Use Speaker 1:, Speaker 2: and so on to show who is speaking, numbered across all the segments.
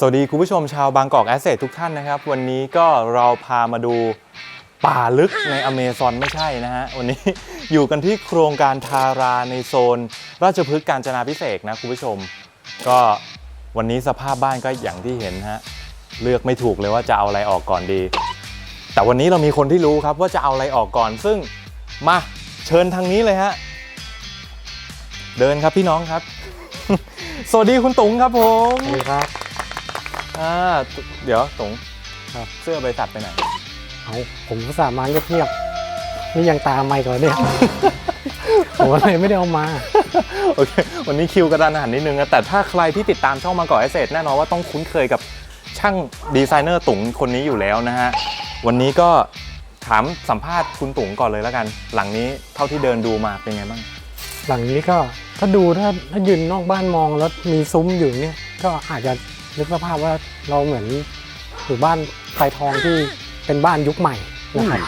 Speaker 1: สวัสดีคุณผู้ชมชาวบางกอกแอสเซททุกท่านนะครับ วันนี้ก็เราพามาดูป่าลึกในอเมซอนไม่ใช่นะฮะ วันนี้ อยู่กันที่โครงการทาราในโซน ราชพฤกษ์การจนาพิเศษนะคุณผู้ชม ก็วันนี้สภาพบ้านก็อย่างที่เห็นฮะ เลือกไม่ถูกเลยว่าจะเอาอะไรออกก่อนดี แต่วันนี้เรามีคนที่รู้ครับว่าจะเอาอะไรออกก่อน ซึ่งมาเชิญทางนี้เลยฮะ เดินครับพี่น้องครับ สวัสดีคุณตุ๋งครับผม
Speaker 2: สวัสดีครับ
Speaker 1: อ่าเดี๋ยวตง
Speaker 2: ครับ
Speaker 1: เสื้อบริษัทไปไหน
Speaker 2: เอาผมก็สามารถเงียบๆนี่ยังตามไม่ก่อนเนี่ย ผมก็เลยไม่ได้เอามา
Speaker 1: โอเค วันนี้คิวกระดานอาหารนิดนึงนะ แต่ถ้าใครที่ติดตามช่องมาก่อนไอเซแน่นอนว่าต้องคุ้นเคยกับช่างดีไซเนอร์ตุ๋งคนนี้อยู่แล้วนะฮะ วันนี้ก็ถามสัมภาษณ์คุณตุ๋งก่อนเลยแล้วกัน หลังนี้เท่าที่เดินดูมาเป็นไงบ้าง
Speaker 2: หลังนี้ก็ถ้าดูถ้าถ้ายืนนอกบ้านมองแล้วมีซุ้มอยู่เนี่ย ก็อาจจะ นึกสภาพว่าเราเหมือนอยู่บ้านไทยทองที่เป็นบ้านยุคใหม่นะครับ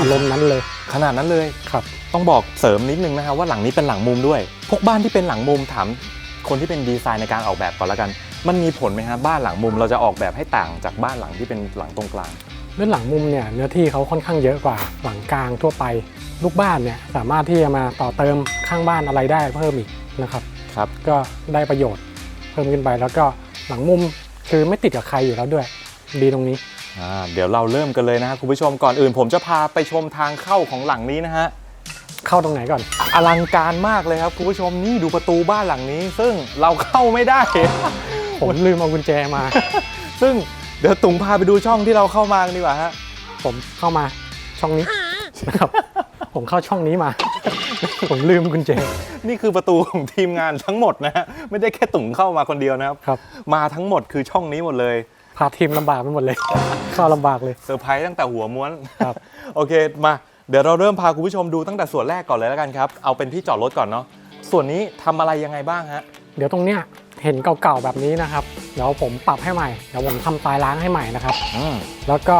Speaker 2: อารมณ์นั้นเลย
Speaker 1: ขนาดนั้นเลย
Speaker 2: ครับ
Speaker 1: ต้องบอกเสริมนิดนึงนะครับว่าหลังนี้เป็นหลังมุมด้วย พวกบ้านที่เป็นหลังมุมถามคนที่เป็นดีไซน์ในการออกแบบก่อนแล้วกัน มันมีผลไหมฮะบ้านหลังมุมเราจะออกแบบให้ต่างจากบ้านหลังที่เป็นหลังตรงกลาง
Speaker 2: ด้านหลังมุมเนี่ยเนื้อที่เขาค่อนข้างเยอะกว่าหลังกลางทั่วไป ลูกบ้านเนี่ยสามารถที่จะมาต่อเติมข้างบ้านอะไรได้เพิ่มอีกนะครับ
Speaker 1: ครับ
Speaker 2: ก็ได้ประโยชน์เพิ่มขึ้นไปแล้วก็ หลังมุมคือไม่ติดกับใครอยู่แล้วด้วย ดีตรงนี้
Speaker 1: อ่าเดี๋ยวเราเริ่มกันเลยนะฮะคุณผู้ชมก่อนอื่น ผมจะพาไปชมทางเข้าของหลังนี้นะฮะ
Speaker 2: เข้าตรงไหนก่อน
Speaker 1: อลังการมากเลยครับคุณผู้ชมนี่ดูประตูบ้านหลังนี้ ซึ่งเราเข้าไม่ได้
Speaker 2: ผมลืมเอากุญแจมา
Speaker 1: ซึ่งเดี๋ยวตุงพาไปดูช่องที่เราเข้ามากันดีกว่าฮะ
Speaker 2: ผมเข้ามาช่องนี้นะครับ ผมเข้าช่องนี้มา ผมลืมกุญแจ
Speaker 1: นี่คือประตูของทีมงานทั้งหมดนะฮะไม่ได้แค่ตุงเข้ามาคนเดียวนะครับ
Speaker 2: ครับ
Speaker 1: มาทั้งหมดคือช่องนี้หมดเลย
Speaker 2: พาทีมลำบากไปหมดเลย เข้าลำบากเลย
Speaker 1: เซอร์ไพรส์ตั้งแต่หัวม้วน
Speaker 2: ครับ
Speaker 1: โอเคมา เดี๋ยวเราเริ่มพาคุณผู้ชมดูตั้งแต่ส่วนแรกก่อนเลยแล้วกันครับ เอาเป็นที่จอดรถก่อนเนาะ ส่วนนี้ทำอะไรยังไงบ้างฮะ
Speaker 2: เดี๋ยวตรงเนี้ยเห็นเก่าๆแบบนี้นะครับ เดี๋ยวผมปรับให้ใหม่ เดี๋ยวผมทำทรายล้างให้ใหม่นะครับ
Speaker 1: อืม
Speaker 2: แล้วก็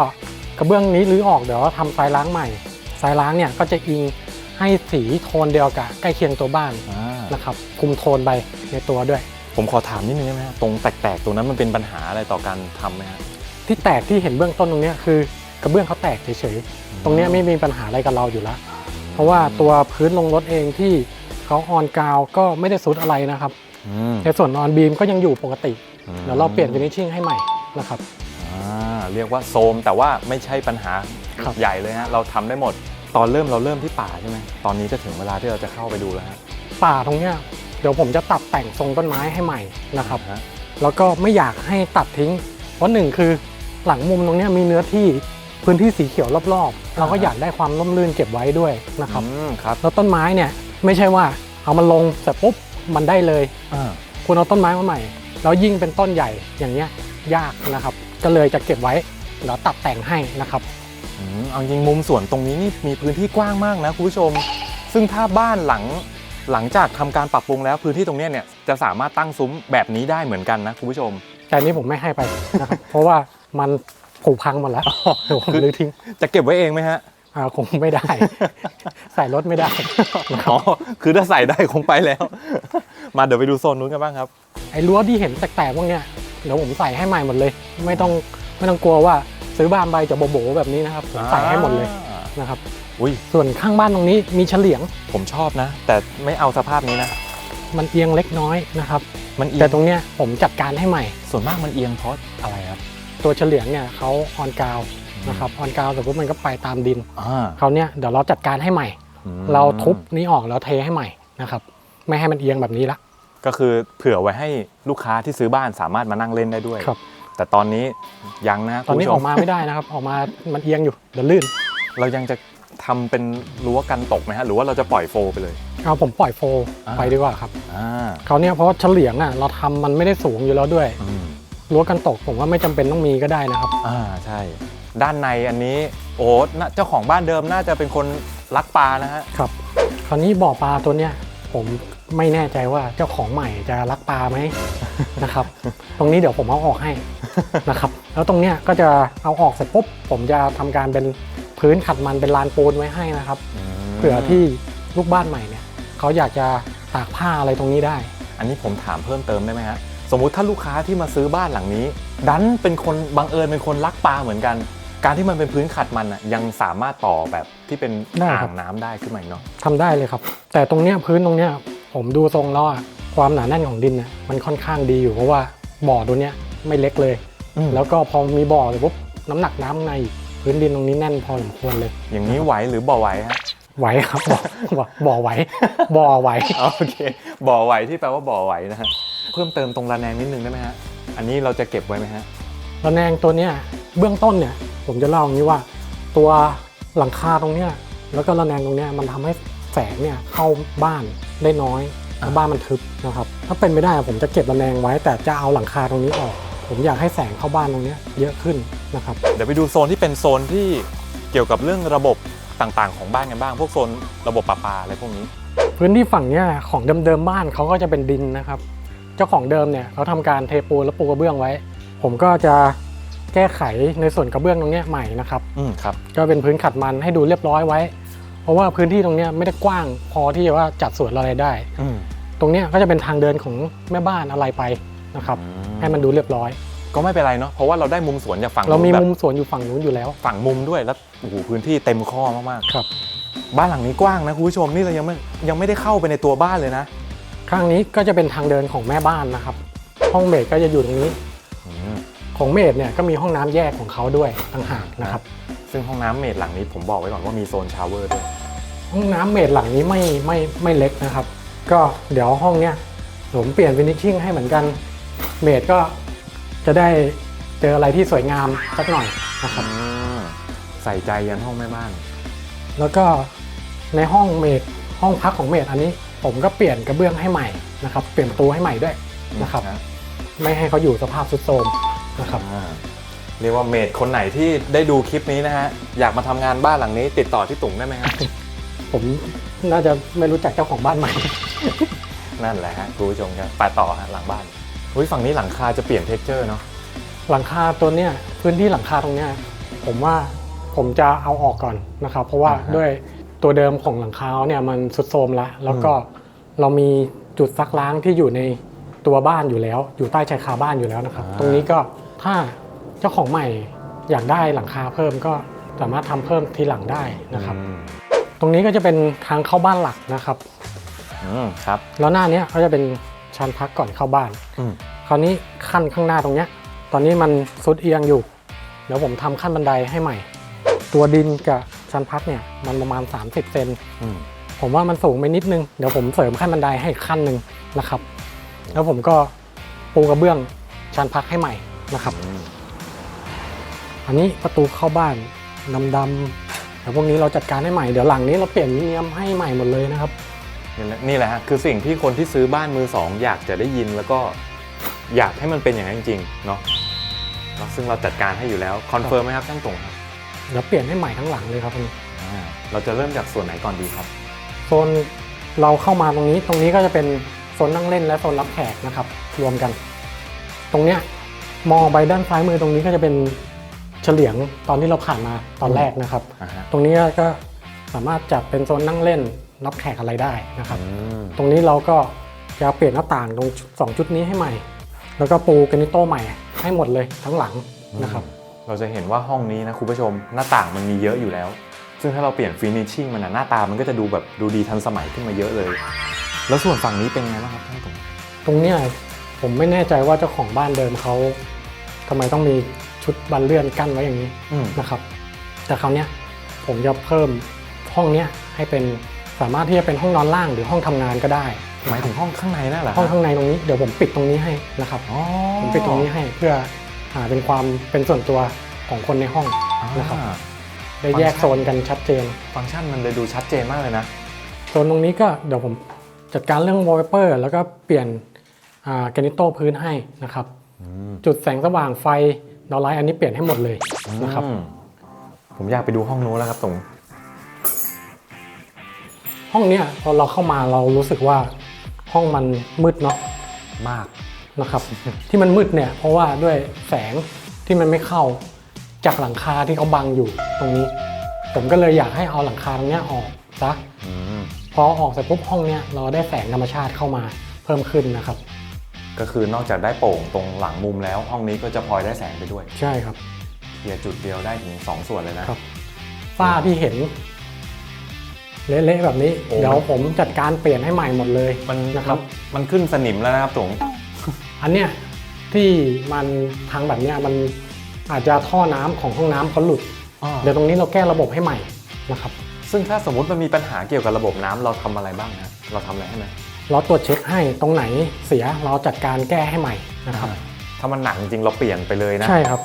Speaker 2: กระเบื้องนี้รื้อออกเดี๋ยวทำทรายล้างใหม่ทรายล้างเนี่ยก็จะอิง ให้สีโทนเดียวกับใกล้เคียงตัวบ้าน
Speaker 1: อ่า
Speaker 2: นะครับคุมโทนไปในตัวด้วย
Speaker 1: ผมขอถามนิดนึงได้ไหมฮะตรงแตกๆตรงนั้นมันเป็นปัญหาอะไรต่อการทำไหมฮะ
Speaker 2: ที่แตกที่เห็นเบื้องต้นตรงเนี้ยคือกระเบื้องเขาแตกเฉยๆ ตรงเนี้ยไม่มีปัญหาอะไรกับเราอยู่แล้ว เพราะว่าตัวพื้นลงรถเองที่เขาออนกาวก็ไม่ได้ซุดอะไรนะครับ
Speaker 1: อืม
Speaker 2: ในส่วนออนบีมก็ยังอยู่ปกติ
Speaker 1: อืม
Speaker 2: เดี๋ยวเราเปลี่ยนฟินิชชิ่งให้ใหม่นะครับ
Speaker 1: อ่าเรียกว่าโซมแต่ว่าไม่ใช่ปัญหา
Speaker 2: ครับ
Speaker 1: ใหญ่เลยฮะเราทำได้หมด ตอนเริ่มเราเริ่มที่ป่าใช่ไหมตอนนี้จะถึงเวลาที่เราจะเข้าไปดูแล้วฮะ
Speaker 2: ป่าตรงเนี้ยเดี๋ยวผมจะตัดแต่งทรงต้นไม้ให้ใหม่นะครับ
Speaker 1: ฮะ
Speaker 2: แล้วก็ไม่อยากให้ตัดทิ้ง เพราะหนึ่งคือหลังมุมตรงเนี้ยมีเนื้อที่พื้นที่สีเขียวรอบๆ เราก็อยากได้ความร่มรื่นเก็บไว้ด้วยนะครับ
Speaker 1: อืมครับ
Speaker 2: แล้วต้นไม้เนี่ยไม่ใช่ว่าเอามันลงเสร็จปุ๊บมันได้เลย
Speaker 1: อ่า
Speaker 2: คุณเอาต้นไม้มาใหม่ แล้วยิ่งเป็นต้นใหญ่อย่างเงี้ยยากนะครับ ก็เลยจะเก็บไว้เดี๋ยวตัดแต่งให้นะครับ
Speaker 1: อืม เอาจริงมุมสวนตรงนี้นี่มีพื้นที่กว้างมากนะคุณผู้ชม ซึ่งถ้าบ้านหลังหลังจากทำการปรับปรุงแล้วพื้นที่ตรงเนี้ยเนี่ยจะสามารถตั้งซุ้มแบบนี้ได้เหมือนกันนะคุณผู้ชม
Speaker 2: แต่อันนี้ผมไม่ให้ไปนะครับ เพราะว่ามันผุพังหมดแล้วเดี๋ยวผม
Speaker 1: คือ
Speaker 2: รื้อทิ้ง
Speaker 1: จะเก็บไว้เองไหมฮะ
Speaker 2: อ่าคงไม่ได้ ใส่รถไม่ได้
Speaker 1: อ๋อคือถ้าใส่ได้คงไปแล้ว มาเดี๋ยวไปดูโซนนู้นกันบ้างครับ
Speaker 2: ไอ้รั้วที่เห็นแตกๆพวกเนี้ยเดี๋ยวผมใส่ให้ใหม่หมดเลย ไม่ต้องไม่ต้องกลัวว่า ซื้อบ้านใบจะโบๆแบบนี้นะครับผมใส่ให้หมดเลย
Speaker 1: อ่า
Speaker 2: นะครับ
Speaker 1: อุ้ย
Speaker 2: ส่วนข้างบ้านตรงนี้มีเฉลียง
Speaker 1: ผมชอบนะ แต่ไม่เอาสภาพนี้นะ
Speaker 2: มันเอียงเล็กน้อยนะครับ
Speaker 1: มันเอีย
Speaker 2: แต่
Speaker 1: ง
Speaker 2: ตรงเนี้ยผมจัดการให้ใหม่
Speaker 1: ส่วนมากมันเอียงเพราะอะไรครับ
Speaker 2: ตัวเฉลียงเนี่ยเขาออนกาวนะครับออนกาวแต่ปุ๊บมันก็ไปตามดิน
Speaker 1: อ่า
Speaker 2: เขาวเนี่ยเดี๋ยวเราจัดการให้ใหม่
Speaker 1: อืม
Speaker 2: เราทุบนี้ออกแล้วเทให้ใหม่นะครับ ไม่ให้มันเอียงแบบนี้ละ
Speaker 1: ก็คือเผื่อไว้ให้ลูกค้าที่ซื้อบ้านสามารถมานั่งเล่นได้ด้วย
Speaker 2: ครับ
Speaker 1: แต่ตอนนี้ยังนะ
Speaker 2: ตอนนี้
Speaker 1: คุณ
Speaker 2: อ
Speaker 1: ผู้ช
Speaker 2: อกมาไม่ได้นะครับ ออกมามันเอียงอยู่เดี๋ยวลื่น
Speaker 1: เรายังจะทำเป็นรั้วกันตกไหมฮะหรือว่าเราจะปล่อยโฟลไปเลย
Speaker 2: เอาผมปล่อยโฟล
Speaker 1: อ่า
Speaker 2: ไปดีกว่าครับ
Speaker 1: อ่า
Speaker 2: เขาวเนี่ยเพราะว่าเฉลียงอะเราทำมันไม่ได้สูงอยู่แล้วด้วย
Speaker 1: อืม
Speaker 2: รั้วกันตกผมว่าไม่จำเป็นต้องมีก็ได้นะครับ
Speaker 1: อ่าใช่ ด้านในอันนี้โอ้น่าเจ้าของบ้านเดิมน่าจะเป็นคนรักปลานะฮะ
Speaker 2: ครับ คราวนี้บ่อปลาตัวเนี้ยผมไม่แน่ใจว่าเจ้าของใหม่จะรักปลาไหม นะครับ ตรงนี้เดี๋ยวผมเอาออกให้นะครับ แล้วตรงเนี้ยก็จะเอาออกเสร็จปุ๊บผมจะทำการเป็นพื้นขัดมันเป็นลานปูนไว้ให้นะครับเผื่อที่ลูกบ้านใหม่เนี่ยเขาอยากจะตากผ้าอะไรตรงนี้ได้
Speaker 1: อันนี้ผมถามเพิ่มเติมได้ไหมฮะสมมุติถ้าลูกค้าที่มาซื้อบ้านหลังนี้ ดันเป็นคนบังเอิญเป็นคนรักปลาเหมือนกัน การที่มันเป็นพื้นขัดมันอะยังสามารถต่อแบบที่เป็น
Speaker 2: ได้ค
Speaker 1: อ่า
Speaker 2: รับ
Speaker 1: งน้ำได้ขึ้นมาอีกเนาะ
Speaker 2: ทำได้เลยครับ แต่ตรงเนี้ยพื้นตรงเนี้ยผมดูทรงแล้วอะ ความหนาแน่นของดินน่ะมันค่อนข้างดีอยู่เพราะว่าบ่อตัวเนี้ยไม่เล็กเลย
Speaker 1: อืม
Speaker 2: แล้วก็พอมีบ่อเลยปุ๊บน้ำหนักน้ำข้างในอีกพื้นดินตรงนี้แน่นพอสมควรเลย
Speaker 1: อย่างนี้ไหวหรือบ่อไหวฮะ
Speaker 2: ไหวครับบ่อบ่อบ่อไหวบ่อไหว
Speaker 1: อ๋อโอเค บ่อไหวที่แปลว่าบ่อไหวนะฮะ เพิ่มเติมตรงระแนงนิดนึงได้ไหมฮะ อันนี้เราจะเก็บไว้ไหมฮะ
Speaker 2: ระแนงตัวเนี้ยเบื้องต้นเนี่ยผมจะเล่าอย่างนี้ว่า ตัวหลังคาตรงเนี้ยแล้วก็ระแนงตรงเนี้ยมันทำให้แสงเนี่ยเข้าบ้านได้น้อย แล้วบ้านมันทึบนะครับ ถ้าเป็นไม่ได้ผมจะเก็บระแนงไว้ แต่จะเอาหลังคาตรงนี้ออก ผมอยากให้แสงเข้าบ้านตรงเนี้ยเยอะขึ้นนะครับ
Speaker 1: เดี๋ยวไปดูโซนที่เป็นโซนที่เกี่ยวกับเรื่องระบบต่างๆ ของบ้านกันบ้าง พวกโซนระบบประปาอะไรพวกนี้
Speaker 2: พื้นที่ฝั่งเนี้ยของเดิมๆบ้านเขาก็จะเป็นดินนะครับ เจ้าของเดิมเนี่ยเขาทำการเทปูนและปูกระเบื้องไว้ ผมก็จะแก้ไขในส่วนกระเบื้องตรงเนี้ยใหม่นะครับ
Speaker 1: อืมครับ
Speaker 2: ก็เป็นพื้นขัดมันให้ดูเรียบร้อยไว้ เพราะว่าพื้นที่ตรงเนี้ยไม่ได้กว้างพอที่จะว่าจัดสวนอะไรได้
Speaker 1: อืม
Speaker 2: ตรงเนี้ยก็จะเป็นทางเดินของแม่บ้านอะไรไปนะครับให้มันดูเรียบร้อย
Speaker 1: ก็ไม่เป็นไรเนาะเพราะว่าเราได้มุมสวนจากฝั่ง
Speaker 2: เรามี
Speaker 1: แบบ
Speaker 2: มุมสวนอยู่ฝั่งนู้นอยู่แล้ว
Speaker 1: ฝั่งมุมด้วยแล้วโอ้โหพื้นที่เต็มข้อมาก
Speaker 2: ครับ
Speaker 1: ๆบ้านหลังนี้กว้างนะคุณผู้ชมนี่เรายังไม่ยังไม่ได้เข้าไปในตัวบ้านเลยนะ
Speaker 2: ข้างนี้ก็จะเป็นทางเดินของแม่บ้านนะครับ ห้องเมดก็จะอยู่ตรงนี้
Speaker 1: อืม
Speaker 2: ของเมดเนี่ยก็มีห้องน้ำแยกของเขาด้วยต่างหากนะครับ
Speaker 1: ซึ่งห้องน้ำเมดหลังนี้ผมบอกไว้ก่อนว่ามีโซนชาวเวอร์ด้วย
Speaker 2: ห้องน้ำเมดหลังนี้ไม่ไม่ไม่เล็กนะครับ ก็เดี๋ยวห้องเนี้ยผมเปลี่ยนฟินิชชิ่งให้เหมือนกันเมดก็จะได้เจออะไรที่สวยงามสักหน่อยนะครับ
Speaker 1: อืมใส่ใจยันห้องแม่บ้าน
Speaker 2: แล้วก็ในห้องเมดห้องพักของเมดอันนี้ ผมก็เปลี่ยนกระเบื้องให้ใหม่นะครับ เปลี่ยนประตูให้ใหม่ด้วยนะครับ ไม่ให้เขาอยู่สภาพทรุดโทรมนะครับ
Speaker 1: อ่า เรียกว่าเมดคนไหนที่ได้ดูคลิปนี้นะฮะ อยากมาทำงานบ้านหลังนี้ ติดต่อที่ตุ๋งได้ไหมฮะ
Speaker 2: ผมน่าจะไม่รู้จักเจ้าของบ้านใหม่
Speaker 1: นั่นแหละฮะคุณผู้ชมครับไปต่อฮะหลังบ้านอุ้ยฝั่งนี้หลังคาจะเปลี่ยนเท็กเจอร์เนาะ
Speaker 2: หลังคาตัวเนี้ยพื้นที่หลังคาตรงเนี้ยผมว่าผมจะเอาออกก่อนนะครับ เพราะว่าด้วยตัวเดิมของหลังคาเนี่ยมันสุดโทรมแล้ว แล้วก็เรามีจุดซักล้างที่อยู่ในตัวบ้านอยู่แล้ว อยู่ใต้ชายคาบ้านอยู่แล้วนะครับตรงนี้ก็ถ้า เจ้าของใหม่อยากได้หลังคาเพิ่มก็สามารถทำเพิ่มทีหลังได้นะครับ
Speaker 1: อืม
Speaker 2: ตรงนี้ก็จะเป็นทางเข้าบ้านหลักนะครับ
Speaker 1: อืมครับ
Speaker 2: แล้วหน้าเนี้ยก็จะเป็นชานพักก่อนเข้าบ้าน
Speaker 1: อืม
Speaker 2: คราวนี้ขั้นข้างหน้าตรงเนี้ย ตอนนี้มันซุดเอียงอยู่ เดี๋ยวผมทำขั้นบันไดให้ใหม่ ตัวดินกับชั้นพักเนี่ยมันประมาณ 30เซน
Speaker 1: อืม
Speaker 2: ผมว่ามันสูงไปนิดนึง เดี๋ยวผมเสริมขั้นบันไดให้อีกขั้นหนึ่งนะครับ แล้วผมก็ปูกระเบื้องชั้นพักให้ใหม่นะครับ
Speaker 1: อืม
Speaker 2: อันนี้ประตูเข้าบ้านดำๆเดี๋ยวพวกนี้เราจัดการให้ใหม่เดี๋ยวหลังนี้เราเปลี่ยนมิเนียมให้ใหม่หมดเลยนะครับ
Speaker 1: นี่แหละนี่แหละฮะคือสิ่งที่คนที่ซื้อบ้านมือสองอยากจะได้ยินแล้วก็อยากให้มันเป็นอย่างนั้นจริงๆเนาะแล้วซึ่งเราจัดการให้อยู่แล้วคอนเฟิร์มไหมครับช่างตรงครับ
Speaker 2: เดี๋ยวเปลี่ยนให้ใหม่ทั้งหลังเลยครับอันนี้
Speaker 1: อ่าเราจะเริ่มจากส่วนไหนก่อนดีครับ
Speaker 2: โซนเราเข้ามาตรงนี้ตรงนี้ก็จะเป็นโซนนั่งเล่นและโซนรับแขกนะครับ รวมกัน ตรงเนี้ยมองไปด้านซ้ายมือตรงนี้ก็จะเป็น เฉลียงตอนที่เราผ่านมาตอนแรกนะครับ
Speaker 1: อ่าฮะ
Speaker 2: ตรงนี้ก็สามารถจัดเป็นโซนนั่งเล่นรับแขกอะไรได้นะครับ
Speaker 1: อืม
Speaker 2: ตรงนี้เราก็จะเปลี่ยนหน้าต่างตรงสองจุดนี้ให้ใหม่ แล้วก็ปูแกรนิโต้ใหม่ให้หมดเลยทั้งหลังนะครับ
Speaker 1: เราจะเห็นว่าห้องนี้นะคุณผู้ชมหน้าต่างมันมีเยอะอยู่แล้ว ซึ่งถ้าเราเปลี่ยนฟินิชชิ่งมันนะหน้าตามันก็จะดูแบบดูดีทันสมัยขึ้นมาเยอะเลย แล้วส่วนฝั่งนี้เป็นไงบ้างครับท่านตรง
Speaker 2: ตรงเนี้ยผมไม่แน่ใจว่าเจ้าของบ้านเดิมเขาทำไมต้องมี ชุดบันเลื่อนกั้นไว้อย่างนี้
Speaker 1: อืม
Speaker 2: นะครับ แต่คราวเนี้ยผมจะเพิ่มห้องเนี้ยให้เป็นสามารถที่จะเป็นห้องนอนล่างหรือห้องทำงานก็ได้
Speaker 1: หมายถึงห้องข้างในนั่นเหรอ
Speaker 2: ห้องข้างในตรงนี้เดี๋ยวผมปิดตรงนี้ให้นะครับ
Speaker 1: อ๋อ
Speaker 2: ผมปิดตรงนี้ให้เพื่อหาเป็นความเป็นส่วนตัวของคนในห้อง นะครับ
Speaker 1: อ่า
Speaker 2: ได้แยกโซนกันชัดเจน
Speaker 1: ฟังก์ชันมันเลยดูชัดเจนมากเลยนะ
Speaker 2: โซนตรงนี้ก็เดี๋ยวผมจัดการเรื่องวอลเปเปอร์แล้วก็เปลี่ยนแกรนิโต้พื้นให้นะครับ จุดแสงสว่างไฟ ดอลไลท์อันนี้เปลี่ยนให้หมดเลยนะครับ
Speaker 1: อืมผมอยากไปดูห้องนู้นแล้วครับตรง
Speaker 2: ห้องเนี้ยพอเราเข้ามาเรารู้สึกว่าห้องมันมืดเนาะ
Speaker 1: มาก
Speaker 2: นะครับ ที่มันมืดเนี่ยเพราะว่าด้วยแสงที่มันไม่เข้าจากหลังคาที่เขาบังอยู่ตรงนี้ ผมก็เลยอยากให้เอาหลังคาตรงเนี้ยออกซะ
Speaker 1: อืม
Speaker 2: พอออกเสร็จปุ๊บห้องเนี้ยเราได้แสงธรรมชาติเข้ามาเพิ่มขึ้นนะครับ
Speaker 1: ก็คือนอกจากได้โป่งตรงหลังมุมแล้ว ห้องนี้ก็จะพลอยได้แสงไปด้วย
Speaker 2: ใช่ครับ
Speaker 1: เคลียร์จุดเดียวได้ถึง2ส่วนเลยนะ ครับ
Speaker 2: ฝ้าที่เห็น เละๆแบบนี้
Speaker 1: โอ้
Speaker 2: เดี๋ยวผมจัดการเปลี่ยนให้ใหม่หมดเลย
Speaker 1: มัน
Speaker 2: นะครับ
Speaker 1: มันขึ้นสนิมแล้วนะครับตรง
Speaker 2: อันเนี้ยที่มันทางแบบเนี้ยมันอาจจะท่อน้ำของห้องน้ำเขาหลุด เดี๋ยวตรงนี้เราแก้ระบบให้ใหม่นะครับ
Speaker 1: ซึ่งถ้าสมมติมันมีปัญหาเกี่ยวกับระบบน้ำเราทำอะไรบ้างนะเราทำอะไรให้ไหม
Speaker 2: เราตรวจเช็คให้ตรงไหนเสียเราจัดการแก้ให้ใหม่นะครับ
Speaker 1: ถ้ามันหนักจริงๆเราเปลี่ยนไปเลยนะ
Speaker 2: ใช่ครับ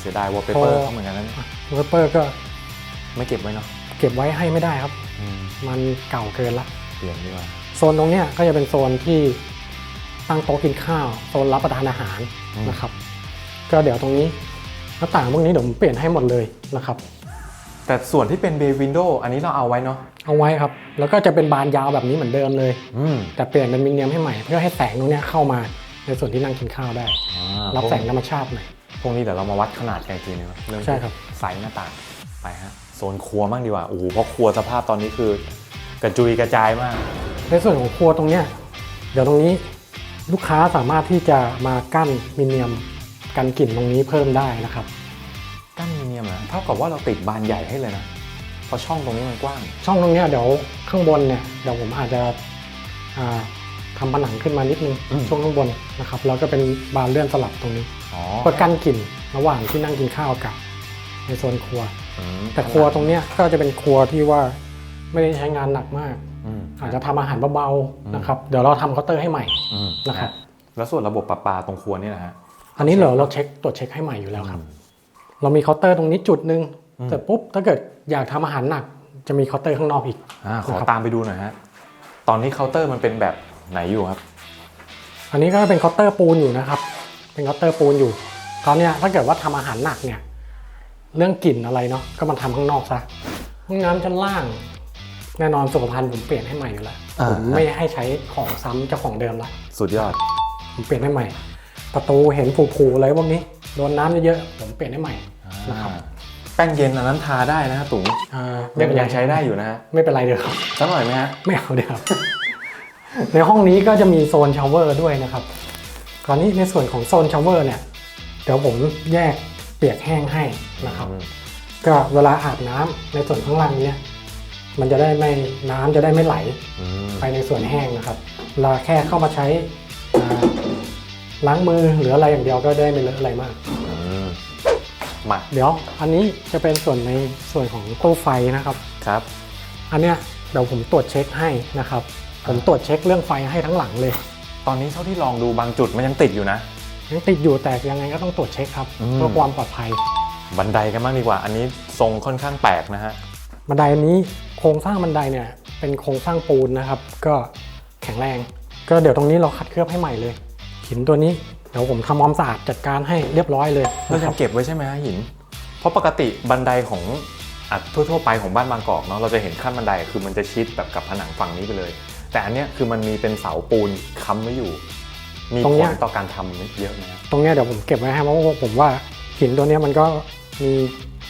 Speaker 1: เสียดายวอลเปเปอร์
Speaker 2: พอ
Speaker 1: เขาเหมือนกันนั้น
Speaker 2: เวเปอร์ก็
Speaker 1: ไม่เก็บไว้เนาะ
Speaker 2: เก็บไว้ให้ไม่ได้ครับ มันเก่าเกินละ
Speaker 1: เปลี่ยนดีกว่า
Speaker 2: โซนตรงเนี้ยก็จะเป็นโซนที่ตั้งโต๊ะกินข้าวโซนรับประทานอาหาร
Speaker 1: อืม
Speaker 2: นะครับ ก็เดี๋ยวตรงนี้หน้าต่างพวกนี้เดี๋ยวผมเปลี่ยนให้หมดเลยนะครับ
Speaker 1: แต่ส่วนที่เป็นเบย์วินโดว์อันนี้เราเอาไว้เนาะ
Speaker 2: เอาไว้ครับ แล้วก็จะเป็นบานยาวแบบนี้เหมือนเดิมเลย
Speaker 1: อืม
Speaker 2: แต่เปลี่ยนเป็นมิเนียมให้ใหม่เพื่อให้แสงตรงเนี้ยเข้ามาในส่วนที่นั่งกินข้าวได้
Speaker 1: อ่า
Speaker 2: รับแสงธรรมชาติหน่อย
Speaker 1: พวกนี้เดี๋ยวเรามาวัดขนาดกันอีกทีนึงเรื่อง
Speaker 2: ใช่ครับ
Speaker 1: ไซส์หน้าต่างไปฮะโซนครัวบ้างดีกว่าโอ้โหเพราะครัวสภาพตอนนี้คือกระจุยกระจายมาก
Speaker 2: ในส่วนของครัวตรงเนี้ยเดี๋ยวตรงนี้ลูกค้าสามารถที่จะมากั้นมิเนียมกันกลิ่นตรงนี้เพิ่มได้นะครับ
Speaker 1: ท่ากับว่าเราติดบานใหญ่ให้เลยนะเพราะช่องตรงนี้มันกว้าง
Speaker 2: ช่องตรงเนี้ยเดี๋ยวข้างบนเนี่ยเดี๋ยวผมอาจจะอ่าทำผนังขึ้นมานิดนึง
Speaker 1: อืม
Speaker 2: ช่วงข้างบนนะครับแล้วก็เป็นบานเลื่อนสลับตรงนี้
Speaker 1: อ๋อ
Speaker 2: เพื่อกั้นกลิ่นระหว่างที่นั่งกินข้าวกับ ในโซนครัว
Speaker 1: อืม
Speaker 2: แต่ครัวตรงเนี้ยก็จะเป็นครัวที่ว่าไม่ได้ใช้งานหนักมาก
Speaker 1: อืม
Speaker 2: อาจจะทำอาหารเบา
Speaker 1: อืม
Speaker 2: ๆนะครับเดี๋ยวเราทำเคาน์เตอร์ให้ใหม่
Speaker 1: อืม
Speaker 2: นะครับ
Speaker 1: แล้วส่วนระบบประปาตรงครัวนี่นะฮะ
Speaker 2: อันนี้เหรอเราเช็คตรวจเช็คให้ใหม่อยู่แล้วครับ เรามีเคาน์เตอร์ตรงนี้จุดหนึ่ง
Speaker 1: อืม
Speaker 2: แต่ปุ๊บถ้าเกิดอยากทำอาหารหนัก จะมีเคาน์เตอร์ข้างนอกอีก
Speaker 1: อ่าขอ
Speaker 2: นะครับ
Speaker 1: ตามไปดูหน่อยฮะตอนนี้เคาน์เตอร์มันเป็นแบบไหนอยู่ครับ
Speaker 2: อันนี้ก็เป็นเคาน์เตอร์ปูนอยู่นะครับ เป็นเคาน์เตอร์ปูนอยู่คราวเนี้ยถ้าเกิดว่าทำอาหารหนักเนี่ยเรื่องกลิ่นอะไรเนาะก็มาทำข้างนอกซะห้องน้ำชั้นล่าง แน่นอนสุขภัณฑ์ผมเปลี่ยนให้ใหม่อยู่แล้ว
Speaker 1: อ่า
Speaker 2: ผมไม่ให้ใช้ของซ้ำเจ้าของเดิมละ
Speaker 1: สุดยอด
Speaker 2: ผมเปลี่ยนให้ใหม่ ประตูเห็นผุๆอะไรพวกนี้ โดนน้ำเยอะๆผมเปลี่ยนให้ใหม่นะครับ
Speaker 1: แป้งเย็นอันนั้นทาได้นะฮะตุ๋ง
Speaker 2: อ่า
Speaker 1: ยัง
Speaker 2: ไม่เป็นไร
Speaker 1: ยังใช้ได้อยู่นะฮะ
Speaker 2: ไม่เป็นไรเดี๋ยวครับ
Speaker 1: สักหน่อยไหมฮะ
Speaker 2: ไม่เอาเดี๋ยวครับในห้องนี้ก็จะมีโซนชาวเวอร์ด้วยนะครับคราวนี้ในส่วนของโซนชาวเวอร์เนี่ยเดี๋ยวผมแยกเปียกแห้งให้นะครับก็เวลาอาบน้ำในส่วนข้างล่างเนี้ยมันจะได้ไม่น้ำจะได้ไม่ไหล
Speaker 1: อืม
Speaker 2: ไปในส่วนแห้งนะครับเราแค่เข้ามาใช้อ่า ล้างมือหรืออะไรอย่างเดียวก็ได้ไม่เลอะอะไรมาก
Speaker 1: อืมมา
Speaker 2: เดี๋ยวอันนี้จะเป็นส่วนในส่วนของตู้ไฟนะครับ
Speaker 1: ครับ
Speaker 2: อันเนี้ยเดี๋ยวผมตรวจเช็คให้นะครับ ผมตรวจเช็คเรื่องไฟให้ทั้งหลังเลย
Speaker 1: ตอนนี้เท่าที่ลองดูบางจุดมันยังติดอยู่นะ
Speaker 2: ยังติดอยู่แต่ยังไงก็ต้องตรวจเช็คครับ
Speaker 1: อืม
Speaker 2: เพื่อความปลอดภัย
Speaker 1: บันไดกันบ้างดีกว่า อันนี้ทรงค่อนข้างแปลกนะฮะ
Speaker 2: บันไดอันนี้โครงสร้างบันไดเนี่ยเป็นโครงสร้างปูนนะครับ ก็แข็งแรง ก็เดี๋ยวตรงนี้เราคัดเคลือบให้ใหม่เลย หินตัวนี้เดี๋ยวผมทำความสะอาดจัดการให้เรียบร้อยเลย
Speaker 1: เรา
Speaker 2: นะค
Speaker 1: ยั
Speaker 2: รั
Speaker 1: ง
Speaker 2: บ
Speaker 1: เก็บไว้ใช่ไหมฮะหิน เพราะปกติบันไดของอัดทั่วๆไปของบ้านบางกอกเนาะเราจะเห็นขั้นบันไดคือมันจะชิดแบบกับผนังฝั่งนี้ไปเลย แต่อันเนี้ยคือมันมีเป็นเสาปูนค้ำไว้อยู่ มี
Speaker 2: ตรง
Speaker 1: ผ
Speaker 2: เนี้
Speaker 1: ล
Speaker 2: ย
Speaker 1: ต่อการทำเยอะไหมครับ
Speaker 2: ตรงเนี้ยเดี๋ยวผมเก็บไว้ให้เพราะว่าผมว่าหินตัวเนี้ยมันก็มี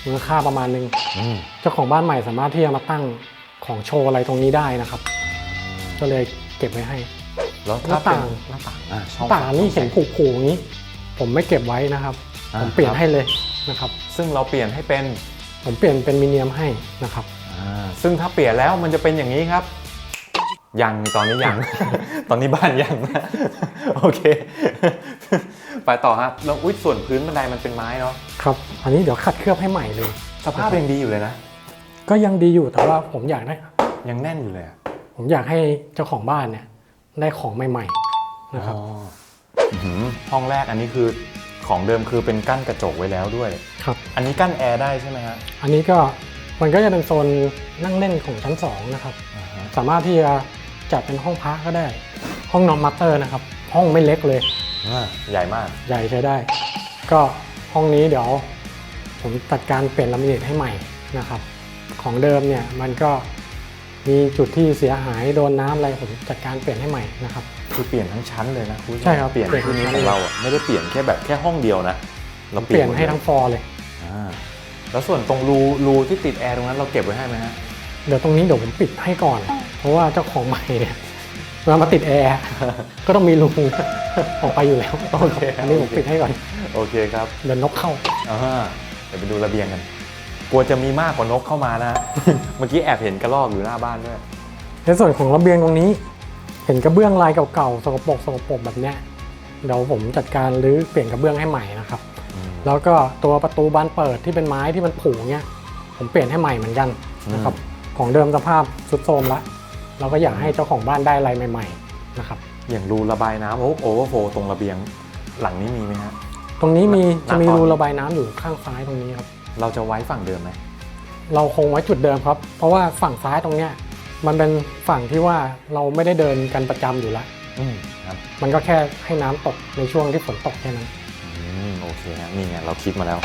Speaker 2: มูลค่าประมาณนึง
Speaker 1: อืม
Speaker 2: เจ้าของบ้านใหม่สามารถที่จะมาตั้งของโชว์อะไรตรงนี้ได้นะครับ ก็เลยเก็บไว้ให้
Speaker 1: แล้วถ้าเป็น
Speaker 2: หน้าต่าง
Speaker 1: หน้าต่างอะช่อง
Speaker 2: ต่างนี่เห็นผูกๆอย่างนี้ผมไม่เก็บไว้นะครับ
Speaker 1: อ่า
Speaker 2: ผมเปลี่ยน
Speaker 1: ครับ
Speaker 2: ให้เลยนะครับ
Speaker 1: ซึ่งเราเปลี่ยนให้เป็น
Speaker 2: ผมเปลี่ยนเป็นมิเนียมให้นะครับ
Speaker 1: อ่าซึ่งถ้าเปลี่ยนแล้วมันจะเป็นอย่างนี้ครับ ยังตอนนี้ยัง ตอนนี้บ้านยังนะโอเค ไปต่อฮะแล้วอุ้ยส่วนพื้นบันไดมันเป็นไม้เนาะ
Speaker 2: ครับ อันนี้เดี๋ยวขัดเคลือบให้ใหม่เลย
Speaker 1: สภาพยังดีอยู่เลยนะ
Speaker 2: ก็ยังดีอยู่แต่ว่าผมอยากได้
Speaker 1: ยังแน่นอยู่เลยอะ
Speaker 2: ผมอยากให้เจ้าของบ้านเนี่ย ได้ของใหม่ๆนะครับ
Speaker 1: อ๋ออื้อหือห้องแรกอันนี้คือของเดิมคือเป็นกั้นกระจกไว้แล้วด้วย
Speaker 2: ครับ
Speaker 1: อันนี้กั้นแอร์ได้ใช่ไหมฮะ
Speaker 2: อันนี้ก็มันก็จะเป็นโซนนั่งเล่นของชั้นสองนะครับ
Speaker 1: อ่าฮะ
Speaker 2: สามารถที่จะจัดเป็นห้องพักก็ได้ ห้องนอนมาสเตอร์นะครับ ห้องไม่เล็กเลย
Speaker 1: อ่าใหญ่มาก
Speaker 2: ใหญ่ใช้ได้ ก็ห้องนี้เดี๋ยวผมจัดการเปลี่ยนลามิเนตให้ใหม่นะครับ ของเดิมเนี่ยมันก็ มีจุดที่เสียหายโดนน้ำอะไรผมจัดการเปลี่ยนให้ใหม่นะครับ
Speaker 1: คือเปลี่ยนทั้งชั้นเลยนะณผู้ชม
Speaker 2: ใช่ครับ
Speaker 1: เปลี่ยน
Speaker 2: เปลี่ยน
Speaker 1: ที่นี้
Speaker 2: ทั้ง
Speaker 1: ข
Speaker 2: ชั้
Speaker 1: อนง
Speaker 2: เลย
Speaker 1: เราอะไม่ได้เปลี่ยนแค่แบบแค่ห้องเดียวนะเรา
Speaker 2: เปลี่ยน
Speaker 1: มด
Speaker 2: ให้ทั้งฟอร์เลย
Speaker 1: อ่าแล้วส่วนตรงรูรูที่ติดแอร์ตรงนั้นเราเก็บไว้ให้ไหมฮะ
Speaker 2: เดี๋ยวตรงนี้เดี๋ยวผมปิดให้ก่อน เพราะว่าเจ้าของใหม่เนี่ยเวลามาติดแอร์ ก็ต้องมีรูออกไปอยู่แล้ว
Speaker 1: โอเค
Speaker 2: อันนี้ผมปิดให้ก่อน
Speaker 1: โอเคครับ
Speaker 2: เดินนกเข้า
Speaker 1: อ่าเดี๋ยวไปดูระเบียงกัน กลัวจะมีมากกว่านกเข้ามานะฮะเมื่อกี้แอบเห็นกระรอกอยู่หน้าบ้านด้วย
Speaker 2: ในส่วนของระเบียงตรงนี้ เห็นกระเบื้องลายเก่าๆสกปรกสกปรกแบบเนี้ยเดี๋ยวผมจัดการรื้อเปลี่ยนกระเบื้องให้ใหม่นะครับ แล้วก็ตัวประตูบานเปิดที่เป็นไม้ที่มันผุเนี้ยผมเปลี่ยนให้ใหม่เหมือนกันนะครับ ของเดิมสภาพสุดโทรมละเราก็อยากให้เจ้าของบ้านได้อะไรใหม่ ๆนะครับ
Speaker 1: อย่างรูระบายน้ำโอ้โอเวอร์โฟตรงระเบียงหลังนี้มีไหมฮะ
Speaker 2: ตรงนี้มี
Speaker 1: หนัก
Speaker 2: จะมี
Speaker 1: พอ
Speaker 2: รูระบายน้ำอยู่ข้างซ้ายตรงนี้ครับ
Speaker 1: เราจะไว้ฝั่งเดิมไหม
Speaker 2: เราคงไว้จุดเดิมครับ เพราะว่าฝั่งซ้ายตรงเนี้ยมันเป็นฝั่งที่ว่าเราไม่ได้เดินกันประจำอยู่แล้ว
Speaker 1: อืมครับ
Speaker 2: มันก็แค่ให้น้ำตกในช่วงที่ฝนตกแค่นั้น
Speaker 1: อืมโอเคฮะนี่ไงเราคิดมาแล้ว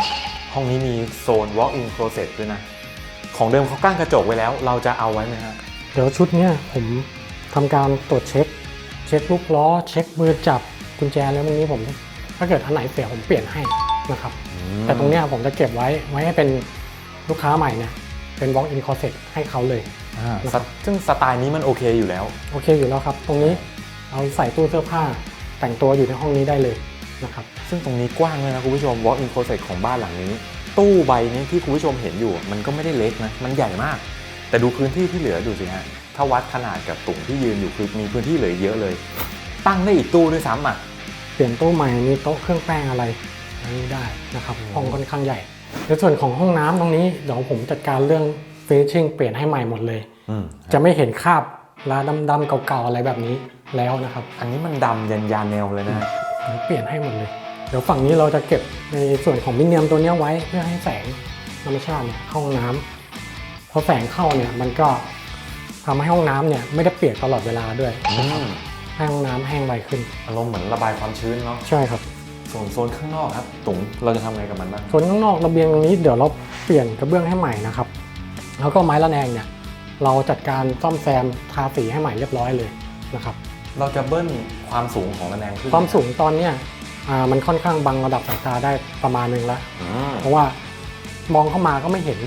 Speaker 1: ห้องนี้มีโซน walk-in closet ด้วยนะ ของเดิมเขากั้นกระจกไว้แล้ว เราจะเอาไว้ไหมฮะ
Speaker 2: เดี๋ยวชุดเนี้ยผมทำการตรวจเช็ค เช็คลูกล้อ เช็คมือจับกุญแจแล้วพวกนี้ผม ถ้าเกิดอันไหนเสียผมเปลี่ยนให้นะครับ แต่ตรงเนี้ยผมจะเก็บไว้ไว้ให้เป็นลูกค้าใหม่เนี่ยเป็น walk in closet ให้เขาเลย
Speaker 1: อ่า
Speaker 2: นะครับ
Speaker 1: ซึ่งสไตล์นี้มันโอเคอยู่แล้ว
Speaker 2: โอเคอยู่แล้วครับ ตรงนี้เอาใส่ตู้เสื้อผ้าแต่งตัวอยู่ในห้องนี้ได้เลยนะครับ
Speaker 1: ซึ่งตรงนี้กว้างเลยนะคุณผู้ชม walk-in closet ของบ้านหลังนี้ ตู้ใบนี้ที่คุณผู้ชมเห็นอยู่มันก็ไม่ได้เล็กนะมันใหญ่มาก แต่ดูพื้นที่ที่เหลือดูสิฮะถ้าวัดขนาดกับตุ่มที่ยืนอยู่คือมีพื้นที่เหลือเยอะเลย ตั้งได้อีกตู้ด้วยซ้ำอะ
Speaker 2: เปลี่ยนตู้ใหม่มีโต๊ะเครื่องแป้งอะไรอั นนี้ได้นะครับ
Speaker 1: อืม
Speaker 2: ห้องค่อนข้างใหญ่ ในส่วนของห้องน้ำตรงนี้เดี๋ยวผมจัดการเรื่อง finishing เปลี่ยนให้ใหม่หมดเลย
Speaker 1: อืม
Speaker 2: จะไม่เห็นคราบลาดำๆเก่าๆอะไรแบบนี้แล้วนะครับ
Speaker 1: อันนี้มันดำยันยาแนวเลยนะฮะ
Speaker 2: เดี๋ยวเปลี่ยนให้หมดเลย เดี๋ยวฝั่งนี้เราจะเก็บในส่วนของมิเนียมตัวเนี้ยไว้เพื่อให้แสงธรรมชาติเนี่ยเข้าห้องน้ำพอแสงเข้าเนี่ยมันก็ทำให้ห้องน้ำเนี่ยไม่ได้เปียกตลอดเวลาด้วย
Speaker 1: อืม
Speaker 2: ให้ห้องน้ำแห้งไวขึ้น
Speaker 1: อารมณ์เหมือนระบายความชื้นเนาะ
Speaker 2: ใช่ครับ
Speaker 1: ส่วนโซนข้างนอกครับตุ่มเราจะทำไงกับมันบ้าง
Speaker 2: ส่วนข้างนอกระเบียงตรงนี้เดี๋ยวเราเปลี่ยนกระเบื้องให้ใหม่นะครับ แล้วก็ไม้ระแนงเนี่ยเราจัดการซ่อมแซมทาสีให้ใหม่เรียบร้อยเลยนะครับ
Speaker 1: เราจะเบิ้ลความสูงของระแนงขึ้น
Speaker 2: ความสูงตอนเนี้ยอ่ามันค่อนข้างบังระดับสายตาได้ประมาณนึงแล้ว
Speaker 1: อืม
Speaker 2: เพราะว่ามองเข้ามาก็ไม่เห็น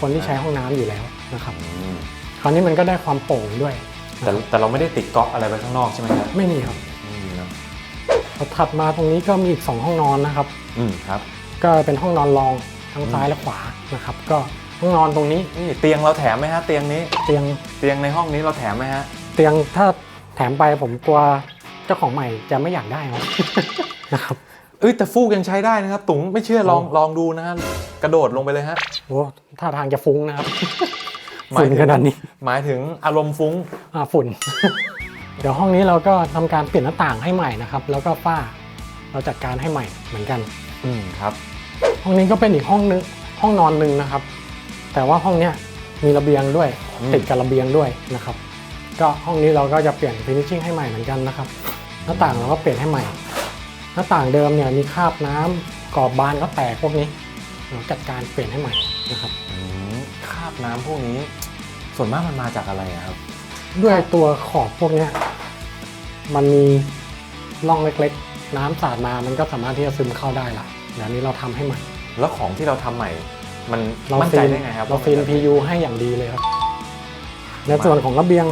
Speaker 2: คนที่ใช้ห้องน้ำอยู่แล้วนะครับ
Speaker 1: อืม
Speaker 2: คราวนี้มันก็ได้ความโปร่งด้วย
Speaker 1: แต่แต่เราไม่ได้ติดก๊อกอะไรไว้ข้างนอกใช่ไหมครับ
Speaker 2: ไม่มีครับ ถัดมาตรงนี้ก็มีอีก 2 ห้องนอนนะครับ
Speaker 1: อืมครับ
Speaker 2: ก็เป็นห้องนอนรองทั้งซ้ายและขวานะครับ ก็ห้องนอนตรงนี้
Speaker 1: นี่เตียงเราแถมไหมฮะเตียงนี้
Speaker 2: เตียง
Speaker 1: เตียงในห้องนี้เราแถมไหมฮะ
Speaker 2: เตียงถ้าแถมไปผมกลัวเจ้าของใหม่จะไม่อยากได้ครับ นะครับ
Speaker 1: เอ้ยแต่ฟูกยังใช้ได้นะครับ ตุ๋งไม่เชื่อลอง
Speaker 2: โอ้
Speaker 1: ลองดูนะฮะกระโดดลงไปเลยฮะ
Speaker 2: โอ้ท่าทางจะฟุ้งนะครับ
Speaker 1: หมาย
Speaker 2: ฝุ่น
Speaker 1: ถึง
Speaker 2: ขนาดนี้
Speaker 1: หมายถึงอารมณ์ฟุ้ง
Speaker 2: อ่าฝุ่น เดี๋ยวห้องนี้เราก็ทำการเปลี่ยนหน้าต่างให้ใหม่นะครับ แล้วก็ฝ้าเราจัดการให้ใหม่เหมือนกัน
Speaker 1: อืมครับ
Speaker 2: ห้องนี้ก็เป็นอีกห้องนึงห้องนอนหนึ่งนะครับ แต่ว่าห้องเนี้ยมีระเบียงด้วย
Speaker 1: อืม
Speaker 2: ติดกับระเบียงด้วยนะครับ ก็ห้องนี้เราก็จะเปลี่ยนฟินิชชิ่งให้ใหม่เหมือนกันนะครับ หน้าต่างเราก็เปลี่ยนให้ใหม่ หน้าต่างเดิมเนี่ยมีคราบน้ำกรอบบานก็แตกพวกนี้เราจัดการเปลี่ยนให้ใหม่นะครับ
Speaker 1: อืมคราบน้ำพวกนี้ ส่วนมากมันมาจากอะไรอะครับ
Speaker 2: ด้วยตัวขอบพวกเนี้ย มันมีร่องเล็กๆ น้ำสาดมามันก็สามารถที่จะซึมเข้าได้ละเดี๋ยวนี้เราทำให้ใหม่
Speaker 1: แล้วของที่เราทำใหม่ มัน
Speaker 2: เรา
Speaker 1: มั่นใจ
Speaker 2: ซีน
Speaker 1: ได้ไงครับ
Speaker 2: เราซีน PU ให้อย่างดีเลยครับ ในส่วนของระเบียง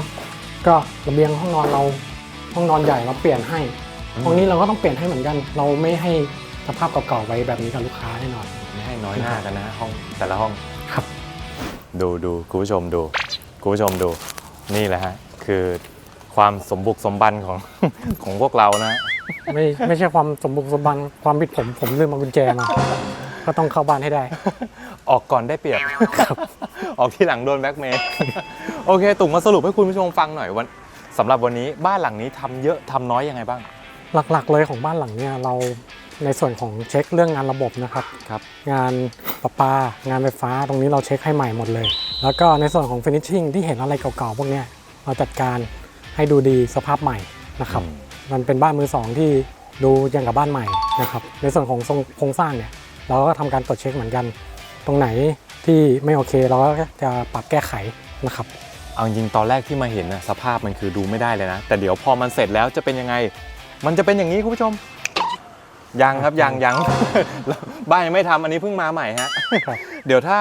Speaker 2: ก็ระเบียงห้องนอนเราห้องนอนใหญ่เราเปลี่ยนให้ห้องนี้เราก็ต้องเปลี่ยนให้เหมือนกัน เราไม่ให้สภาพเก่าๆไว้แบบนี้กับลูกค้าแน่นอน
Speaker 1: ไม่ให้น้อยหน้ากันนะห้องแต่ละห้อง
Speaker 2: ครับ
Speaker 1: ดูดูคุณผู้ชมดูคุณผู้ชมดูนี่แหละฮะคือ ความสมบุกสมบันของ ของพวกเรานะ
Speaker 2: ไม่ไม่ใช่ความสมบุกสมบันความผิดผมผมลืมมากุญแจมา ก็ต้องเข้าบ้านให้ได้
Speaker 1: ออกก่อนได้เปรียบ ออกที่หลังโดนแบ็กเมย์โอเค ตุ่มมาสรุปให้คุณผู้ชมฟังหน่อยวันสำหรับวันนี้บ้านหลังนี้ทำเยอะทำน้อยยังไงบ้าง
Speaker 2: หลักๆเลยของบ้านหลังเนี่ยเราในส่วนของเช็คเรื่องงานระบบนะครับ
Speaker 1: ครับ
Speaker 2: งานประปางานไฟฟ้าตรงนี้เราเช็คให้ใหม่หมดเลย แล้วก็ในส่วนของฟินิชชิ่งที่เห็นอะไรเก่าๆพวกเนี้ยเราจัดการ ให้ดูดีสภาพใหม่นะครับ
Speaker 1: อืม
Speaker 2: มันเป็นบ้านมือสองที่ดูอย่างกับบ้านใหม่นะครับ ในส่วนของทรงโครงสร้างเนี่ยเราก็ทำการตรวจเช็คเหมือนกัน ตรงไหนที่ไม่โอเคเราก็จะปรับแก้ไขนะครับ
Speaker 1: เอาจริงๆตอนแรกที่มาเห็นนะสภาพมันคือดูไม่ได้เลยนะ แต่เดี๋ยวพอมันเสร็จแล้วจะเป็นยังไง มันจะเป็นอย่างนี้คุณผู้ชมยังครับยังยังบ้านยังไม่ทำอันนี้เพิ่งมาใหม่ฮะ
Speaker 2: ครับ
Speaker 1: เดี๋ยวถ้า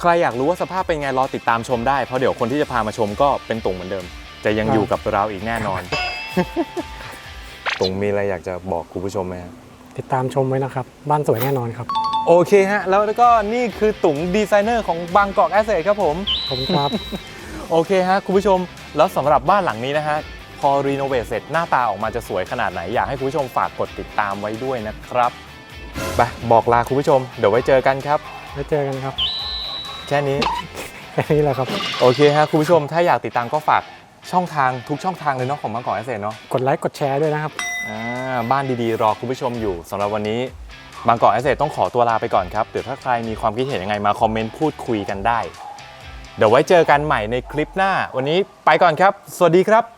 Speaker 1: ใครอยากรู้ว่าสภาพเป็นไงรอติดตามชมได้เพราะเดี๋ยวคนที่จะพามาชมก็เป็นตุ่งเหมือนเดิม จะยังอยู่กับเราอีกแน่นอนตุงมีอะไรอยากจะบอกคุณผู้ชมไหมครับ
Speaker 2: ติดตามชมไว้นะครับ บ้านสวยแน่นอนครับ
Speaker 1: โอเคฮะ แล้วก็นี่คือตุงดีไซเนอร์ของบางกอกแอสเซทครับผม
Speaker 2: ขอบคุณครับ
Speaker 1: โอเคฮะ คุณผู้ชมแล้วสำหรับบ้านหลังนี้นะฮะ พอรีโนเวทเสร็จหน้าตาออกมาจะสวยขนาดไหน อยากให้คุณผู้ชมฝากกดติดตามไว้ด้วยนะครับไปบอกลาคุณผู้ชม เดี๋ยวไว้เจอกันครับ
Speaker 2: ไว้เจอกันครับ
Speaker 1: แค่นี้
Speaker 2: แค่นี้แหละครับ
Speaker 1: โอเคฮะคุณผู้ชมถ้าอยากติดตามก็ฝาก ช่องทางทุกช่องทางเลยเนาะของบางกอกแอสเซทเนาะ
Speaker 2: กดไลค์กดแชร์ด้วยนะครับ
Speaker 1: อ่าบ้านดีๆ รอคุณผู้ชมอยู่สำหรับวันนี้บางกอกแอสเซทต้องขอตัวลาไปก่อนครับเดี๋ยวถ้าใครมีความคิดเห็นยังไงมาคอมเมนต์พูดคุยกันได้ เดี๋ยวไว้เจอกันใหม่ในคลิปหน้า วันนี้ไปก่อนครับ สวัสดีครับ